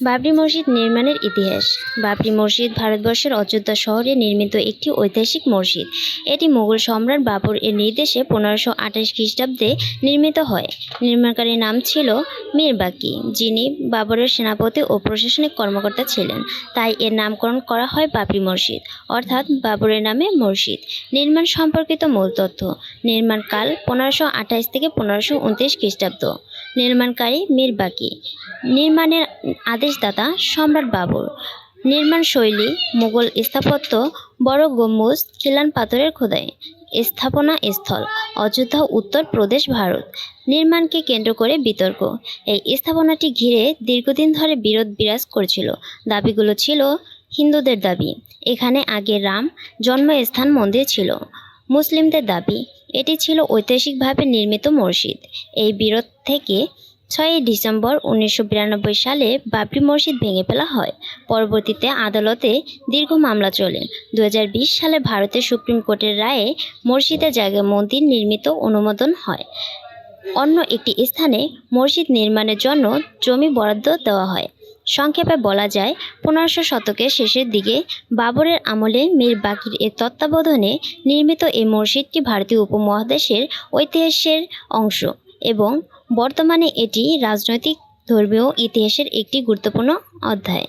বাবরি মসজিদ নির্মাণের ইতিহাস। বাবরি মসজিদ ভারতবর্ষের অযোধ্যা শহরে নির্মিত একটি ঐতিহাসিক মসজিদ। এটি মুঘল সম্রাট বাবর এর নির্দেশে পনেরোশো আঠাশ খ্রিস্টাব্দে নির্মিত হয়। নির্মাণকারীর নাম ছিল মীর বাকি যিনি বাবরের সেনাপতি ও প্রশাসনিক কর্মকর্তা ছিলেন। তাই এর নামকরণ করা হয় বাবরি মসজিদ, অর্থাৎ বাবরের নামে মসজিদ। নির্মাণ সম্পর্কিত মূল তথ্য, নির্মাণকাল পনেরোশো আঠাশ থেকে পনেরোশো উনত্রিশ খ্রিস্টাব্দ। নির্মাণকারী মীর বাকি নির্মাণের আদেশদাতা সম্রাট বাবর। নির্মাণ শৈলী, মুঘল স্থাপত্য, বড় গম্বুজ, খিলান পাথরের খোদাই, স্থাপনা স্থল, অযোধ্যা, উত্তর প্রদেশ, ভারত। নির্মাণকে কেন্দ্র করে বিতর্ক। এই স্থাপনাটি ঘিরে দীর্ঘদিন ধরে বিরোধ বিরাজ করছিল। দাবিগুলো ছিল হিন্দুদের দাবি। এখানে আগে রাম জন্মস্থান মন্দির ছিল। মুসলিমদের দাবি এটি ছিল ঐতিহাসিকভাবে নির্মিত মসজিদ। এই বিরোধ থেকে ছয়ই ডিসেম্বর উনিশশো বিরানব্বই সালে বাবরি মসজিদ ভেঙে ফেলা হয়। পরবর্তীতে আদালতে দীর্ঘ মামলা চলে। দু হাজার বিশ সালে ভারতের সুপ্রিম কোর্টের রায়ে মসজিদের জায়গায় মন্দির নির্মিত অনুমোদন হয়। অন্য একটি স্থানে মসজিদ নির্মাণের জন্য জমি বরাদ্দ দেওয়া হয়। সংক্ষেপে বলা যায়, পনেরোশো শতকের শেষের দিকে বাবরের আমলে মীর বাকির এর তত্ত্বাবধানে নির্মিত এই মসজিদটি ভারতীয় উপমহাদেশের ঐতিহাসের অংশ এবং বর্তমানে এটি রাজনৈতিক, ধর্মীয় ইতিহাসের একটি গুরুত্বপূর্ণ অধ্যায়।